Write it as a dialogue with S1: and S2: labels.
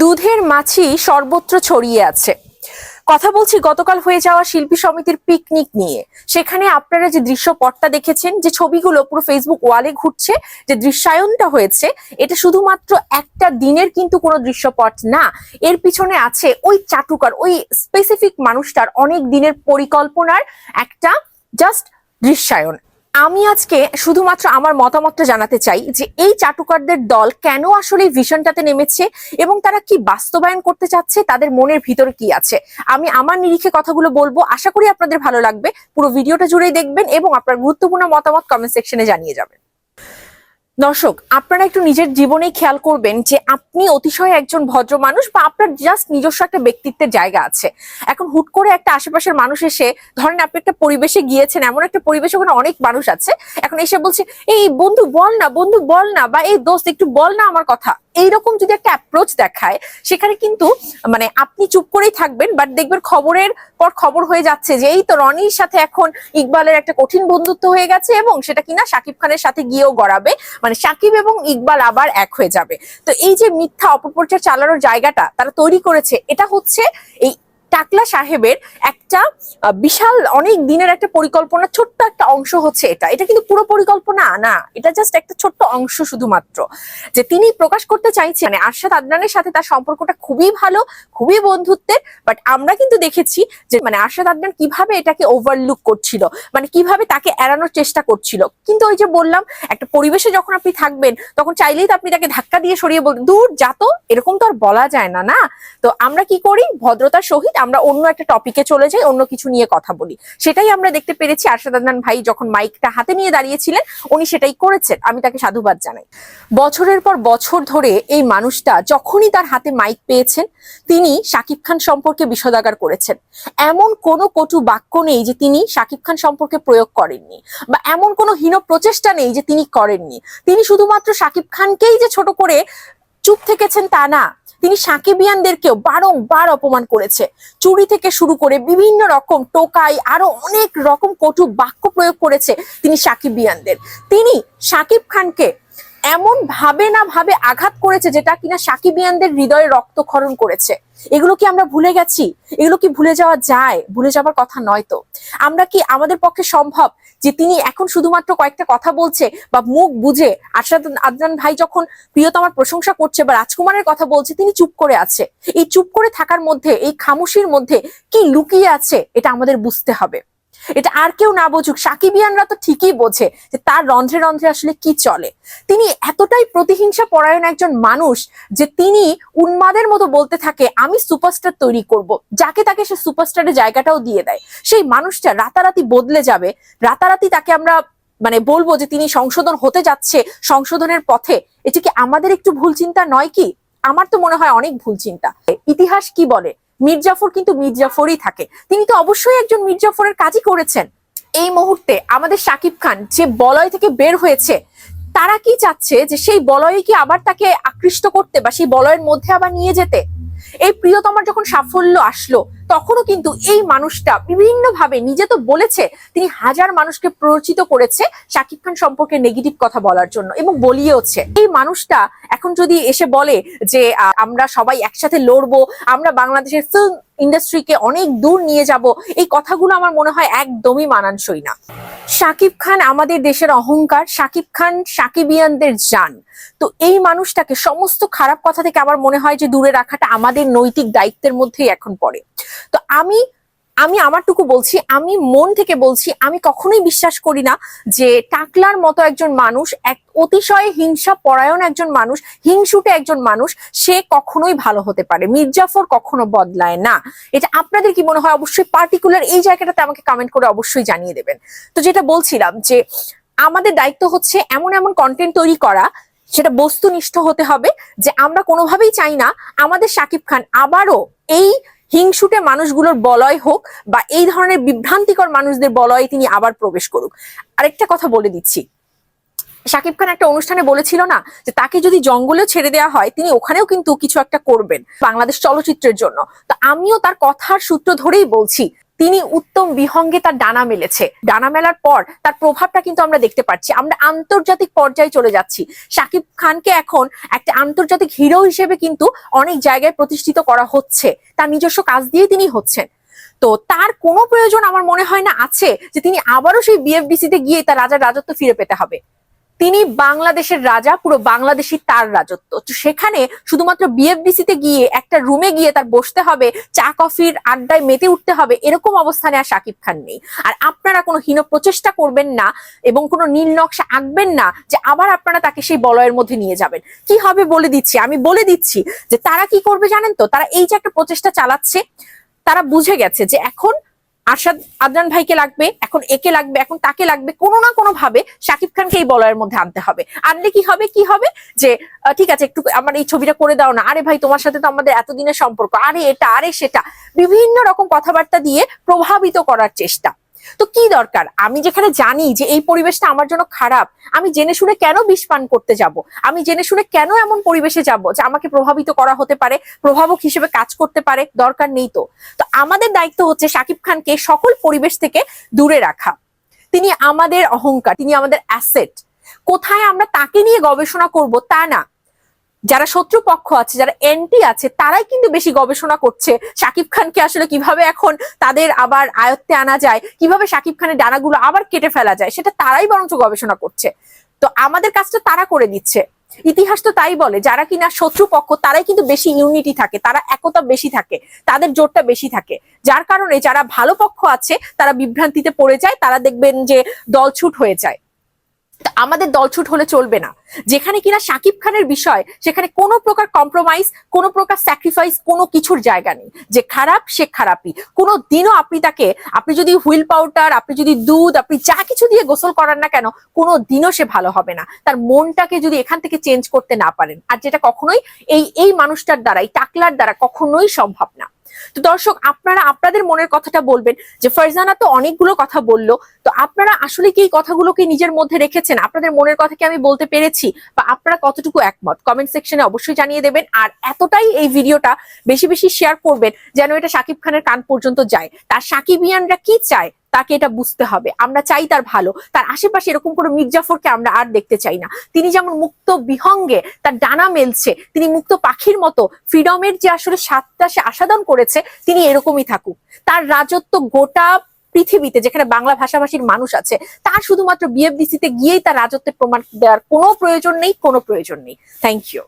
S1: দুধের মাছি সর্বত্র ছড়িয়ে আছে। কথা বলছি, গতকাল হয়ে যাওয়া শিল্পী সমিতির পিকনিক নিয়ে। সেখানে আপনারা যে দৃশ্যপটটা দেখেছেন, যে ছবিগুলো পুরো ফেসবুক ওয়ালে ঘুরছে, যে দৃশ্যায়নটা হয়েছে, এটা শুধুমাত্র একটা দিনের কিন্তু কোনো দৃশ্যপট না। এর পিছনে আছে ওই চাটুকার, ওই স্পেসিফিক মানুষটার অনেক দিনের পরিকল্পনার একটা জাস্ট দৃশ্যায়ন। আমি আজকে শুধুমাত্র আমার মতামতটা জানাতে চাই যে এই চাটুকারদের দল কেন আসলে ভিশনটাতে নেমেছে এবং তারা কি বাস্তবায়ন করতে চাচ্ছে, তাদের মনের ভিতরে কি আছে? আমি আমার নিরিখে কথাগুলো বলব, আশা করি আপনাদের ভালো লাগবে। পুরো ভিডিওটা জুড়েই দেখবেন এবং আপনার গুরুত্বপূর্ণ মতামত কমেন্ট সেকশনে জানিয়ে যাবেন। দর্শক, আপনারা একটু নিজের জীবনে খেয়াল করবেন যে আপনি অতিশয় একজন ভদ্র মানুষ বা আপনার জাস্ট নিজস্ব একটা ব্যক্তিত্বের জায়গা আছে। এখন হুট করে একটা আশেপাশের মানুষ এসে, ধরেন আপনি একটা পরিবেশে গিয়েছেন, এমন একটা পরিবেশে ওখানে অনেক মানুষ আছে। এখন এসে বলছে, এই বন্ধু বল না, বন্ধু বল না, বা এই দোস্ত একটু বল না আমার কথা। এইরকম যদি একটা অ্যাপ্রোচ দেখায়, সেখানে কিন্তু মানে আপনি চুপ করেই থাকবেন বাট দেখবেন খবরের পর খবর হয়ে যাচ্ছে যে এই তো রনির সাথে এখন ইকবালের একটা কঠিন বন্ধুত্ব হয়ে গেছে এবং সেটা কিনা সাকিব খানের সাথে গিয়েও গড়াবে। মানে সাকিব এবং ইকবাল আবার এক হয়ে যাবে। তো এই যে মিথ্যা অপপ্রচার চালানোর জায়গাটা তারা তৈরি করেছে, এটা হচ্ছে এই টাকলা সাহেবের একটা বিশাল অনেক দিনের একটা পরিকল্পনা, ছোট্ট একটা অংশ হচ্ছে এটা। এটা কিন্তু পুরো পরিকল্পনা, না। এটা জাস্ট একটা ছোট্ট অংশ শুধুমাত্র। যে তিনি প্রকাশ করতে চাইছেন মানে আরশাদ আদনানের সাথে তার সম্পর্কটা খুবই ভালো, খুবই বন্ধুত্বের বাট আমরা কিন্তু দেখেছি যে মানে আরশাদ আদনান কীভাবে এটাকে ওভারলুক করছিল মানে কীভাবে তাকে এড়ানোর চেষ্টা করছিল। কিন্তু ওই যে বললাম, একটা পরিবেশে যখন আপনি থাকবেন, তখন চাইলেই তো আপনি তাকে ধাক্কা দিয়ে সরিয়ে বল দূর যাতো এরকম তো আর বলা যায় না না? তো আমরা কি করি? ভদ্রতার সহিত আমরা অন্য একটা টপিকে চলে যাই, অন্য কিছু নিয়ে কথা বলি। সেটাই আমরা দেখতে পেরেছি। আরশাদ আদনান ভাই যখন মাইকটা হাতে নিয়ে দাঁড়িয়েছিলেন, উনি সেটাই করেছেন। আমি তাকে সাধুবাদ জানাই। বছরের পর বছর ধরে এই মানুষটা যখনই তার হাতে মাইক পেয়েছেন, তিনি শাকিব খান সম্পর্কে বিষোদাগার করেছেন। এমন কোনো কটু বাক্য নেই যে তিনি শাকিব খান সম্পর্কে প্রয়োগ করেননি বা এমন কোনো হীন প্রচেষ্টা নেই যে তিনি করেননি। তিনি শুধুমাত্র সাকিব খানকেই যে ছোট করে চুপ থেকেছেন তা না, তিনি সাকিবিয়ানদেরকেও বারংবার অপমান করেছে। চুরি থেকে শুরু করে বিভিন্ন রকম টোকাই, আরও অনেক রকম কটু বাক্য প্রয়োগ করেছে তিনি সাকিবিয়ানদের। তিনি সাকিব খানকে এমন ভাবে না ভাবে আঘাত করেছে যেটা কিনা সাকিবিয়ানদের হৃদয়ে রক্তক্ষরণ করেছে। এগুলো কি আমরা ভুলে গেছি? এগুলো কি ভুলে যাওয়া যায়? ভুলে যাওয়ার কথা নয় তো। আমরা কি আমাদের পক্ষে সম্ভব যে তিনি এখন শুধুমাত্র কয়েকটা কথা বলছে বা মুখ বুঝে আরশাদ আদনান ভাই যখন প্রিয়তমার প্রশংসা করছে বা রাজকুমারের কথা বলছে, তিনি চুপ করে আছে। এই চুপ করে থাকার মধ্যে, এই খামুশির মধ্যে কি লুকিয়ে আছে, এটা আমাদের বুঝতে হবে। এটা আর কেউ না বুঝুক, সাকিবিয়ানরা তো ঠিকই বোঝে যে তার রন্ধ্রে রন্ধ্রে আসলে কি চলে। তিনি এতটাই প্রতিহিংসা পরায়ণ একজন মানুষ যে তিনি উন্মাদের মতো বলতে থাকে, আমি সুপারস্টার তৈরি করব। যাকে তাকে সে সুপারস্টারের জায়গাটাও দিয়ে দেয়। সেই মানুষটা রাতারাতি বদলে যাবে। রাতারাতি তাকে আমরা মানে বলব যে তিনি সংশোধন হতে যাচ্ছে সংশোধনের পথে। এটি কি আমাদের একটু ভুল চিন্তা নয় কি? আমার তো মনে হয় অনেক ভুল চিন্তা। ইতিহাস কি বলে? মির্জাফর কিন্তু মির্জাফরই থাকে। তিনি তো অবশ্যই একজন মির্জাফরের কাজই করেছেন। এই মুহূর্তে আমাদের সাকিব খান যে বলয় থেকে বের হয়েছে, তারা কি চাচ্ছে যে সেই বলয়ে কি আবার তাকে আকৃষ্ট করতে বা সেই বলয়ের মধ্যে আবার নিয়ে যেতে? এই প্রিয়তমার যখন সাফল্য আসলো, তখনও কিন্তু এই মানুষটা বিভিন্ন ভাবে নিজে তো বলেছে, তিনি হাজার মানুষকে প্ররোচিত করেছে শাকিব খান সম্পর্কে নেগেটিভ কথা বলার জন্য এবং বলিয়েওছে। এই মানুষটা এখন যদি এসে বলে যে আমরা সবাই একসাথে লড়বো, আমরা বাংলাদেশের ফিল্ম ইন্ডাস্ট্রিকে অনেক দূর নিয়ে যাব, এই কথাগুলো আমার মনে হয় একদমই মানানসই না। শাকিব খান আমাদের দেশের অহংকার, সাকিব খান সাকিবিয়ানদের যান তো এই মানুষটাকে সমস্ত খারাপ কথা থেকে আমার মনে হয় যে দূরে রাখাটা আমাদের নৈতিক দায়িত্বের মধ্যেই এখন পড়ে। তো আমি আমি আমারটুকু বলছি, আমি মন থেকে বলছি, আমি কখনোই বিশ্বাস করি না যে টাকলার মতো একজন মানুষ, এক অতিশয় হিংসা পরায়ণ একজন মানুষ, হিংসুটে একজন মানুষ, সে কখনোই ভালো হতে পারে। মির্জাফর কখনো বদলায় না। এটা আপনাদের কি মনে হয়? অবশ্যই পার্টিকুলার এই জায়গাটাতে আমাকে কমেন্ট করে অবশ্যই জানিয়ে দেবেন। তো যেটা বলছিলাম যে, আমাদের দায়িত্ব হচ্ছে এমন এমন কন্টেন্ট তৈরি করা, সেটা বস্তুনিষ্ঠ হতে হবে, যে আমরা কোনোভাবেই চাই না আমাদের শাকিব খান আবারও এই হিংসুটে মানুষগুলোর বলয় হোক বা এই ধরনের বিভ্রান্তিকর মানুষদের বলয়ে তিনি আবার প্রবেশ করুক। আরেকটা কথা বলে দিচ্ছি। শাকিব খান একটা অনুষ্ঠানে বলেছিল না যে তাকে যদি জঙ্গলেও ছেড়ে দেওয়া হয়, তিনি ওখানেও কিন্তু কিছু একটা করবেন বাংলাদেশ চলচ্চিত্রের জন্য। তো আমিও তার কথার সূত্র ধরেই বলছি তিনি উত্তম বিহঙ্গে তার ডানা মেলেছে। ডানা মেলার পর তার প্রভাবটা কিন্তু আমরা দেখতে পাচ্ছি। আমরা আন্তর্জাতিক পর্যায়ে চলে যাচ্ছি। শাকিব খানকে এখন একটা আন্তর্জাতিক হিরো হিসেবে কিন্তু অনেক জায়গায় প্রতিষ্ঠিত করা হচ্ছে। তার নিজস্ব কাজ দিয়ে তিনি হচ্ছেন। তো তার কোনো প্রয়োজন আমার মনে হয় না আছে যে তিনি আবারও সেই বিএফডিসি তে গিয়ে তার রাজার রাজত্ব ফিরে পেতে হবে। তিনি বাংলাদেশের রাজা, পুরো বাংলাদেশি তার রাজত্ব। তো সেখানে শুধুমাত্র বিএফডিসি তে গিয়ে একটা রুমে গিয়ে তার বসতে হবে, চা, কফির আড্ডায় মেতে উঠতে হবে, এরকম অবস্থানে আর শাকিব খান নেই। আর আপনারা কোনো হীন প্রচেষ্টা করবেন না এবং কোনো নীল নকশা আঁকবেন না যে আবার আপনারা তাকে সেই বলয়ের মধ্যে নিয়ে যাবেন। কি হবে বলে দিচ্ছি? আমি বলে দিচ্ছি যে তারা কি করবে জানেন তো? তারা এই যে একটা প্রচেষ্টা চালাচ্ছে, তারা বুঝে গেছে যে এখন আরশাদ, আদনান ভাইকে লাগবে, এখন একে লাগবে, এখন তাকে লাগবে, কোনো না কোনো ভাবে শাকিব খানকে এই বলয়ের মধ্যে আনতে হবে। আনলে কি হবে? কি হবে? যে ঠিক আছে, একটু আমার এই ছবিটা করে দাও না। আরে ভাই, তোমার সাথে তো আমাদের এতদিনের সম্পর্ক। আরে এটা, আরে সেটা। বিভিন্ন রকম কথাবার্তা দিয়ে প্রভাবিত করার চেষ্টা। তো কি দরকার? আমি যেখানে জানি যে এই পরিবেশটা আমার জন্য খারাপ, আমি জেনে শুনে কেন বিষ পান করতে যাব? আমি জেনে শুনে কেন এমন পরিবেশে যাব যে আমাকে প্রভাবিত করা হতে পারে, প্রভাবক হিসেবে কাজ করতে পারে, দরকার নেই তো। তো আমাদের দায়িত্ব হচ্ছে শাকিব খানকে সকল পরিবেশ থেকে দূরে রাখা। তিনি আমাদের অহংকার, তিনি আমাদের অ্যাসেট। কোথায় আমরা তাকে নিয়ে গবেষণা করব তা না। যারা শত্রু পক্ষ আছে, যারা এন্টি আছে, তারাই কিন্তু বেশি গবেষণা করছে শাকিব খানকে আসলে কীভাবে এখন তাদের আবার আয়ত্তে আনা যায়, কীভাবে শাকিব খানের ডানাগুলো আবার কেটে ফেলা যায়, সেটা তারাই বরঞ্চ গবেষণা করছে। তো আমাদের কাজটা তারা করে দিচ্ছে। ইতিহাস তো তাই বলে, যারা কিনা শত্রু পক্ষ তারাই কিন্তু বেশি ইউনিটি থাকে, তারা একতা বেশি থাকে, তাদের জোরটা বেশি থাকে। যার কারণে যারা ভালো পক্ষ আছে, তারা বিভ্রান্তিতে পড়ে যায়, তারা দেখবেন যে দলছুট হয়ে যায়। আমাদের দলছুট হলে চলবে না। যেখানে কিনা শাকিব খানের বিষয়, সেখানে কোনো প্রকার কম্প্রোমাইজ কোনো প্রকার স্যাক্রিফাইস কোনো কিছুর জায়গা নেই। যে খারাপ, সে খারাপই। কোনো দিনও আপনি তাকে, আপনি যদি হুইল পাউডার, আপনি যদি দুধ, আপনি যা কিছু দিয়ে গোসল করান না কেন, কোনো দিনও সে ভালো হবে না। তার মনটাকে যদি এখান থেকে চেঞ্জ করতে না পারেন। আর যেটা কখনোই এই এই মানুষটার দ্বারা, এই টাকলার দ্বারা কখনোই সম্ভব না। তো দর্শক, আপনারা আপনাদের মনের কথাটা বলবেন যে ফারজানা তো অনেকগুলো কথা বলল, তো আপনারা আসলে কি এই কথাগুলোকে নিজের মধ্যে রেখেছেন? আপনাদের মনের কথা কি আমি বলতে পেরেছি? বা আপনারা কতটুকু একমত? কমেন্ট সেকশনে অবশ্যই জানিয়ে দেবেন। আর এতটাই এই ভিডিওটা বেশি বেশি শেয়ার করবেন যেন এটা সাকিব খানের কান পর্যন্ত যায়। তার সাকিবিয়ানরা কি চায়? তাকে এটা বুঝতে হবে। আমরা চাই তার ভালো। তার আশেপাশে এরকম কোনো মির্জাফরকে আমরা আর দেখতে চাই না। তিনি যেমন মুক্ত বিহঙ্গে তার ডানা মেলছে, তিনি মুক্ত পাখির মতো ফ্রিডমের যে আসলে স্বাদটা সে আস্বাদন করেছে, তিনি এরকমই থাকুক। তার রাজত্ব গোটা পৃথিবীতে যেখানে বাংলা ভাষাভাষীর মানুষ আছে, তার শুধুমাত্র বিএফডিসি তে গিয়েই তার রাজত্বের প্রমাণ দেওয়ার কোনো প্রয়োজন নেই, কোনো প্রয়োজন নেই। Thank you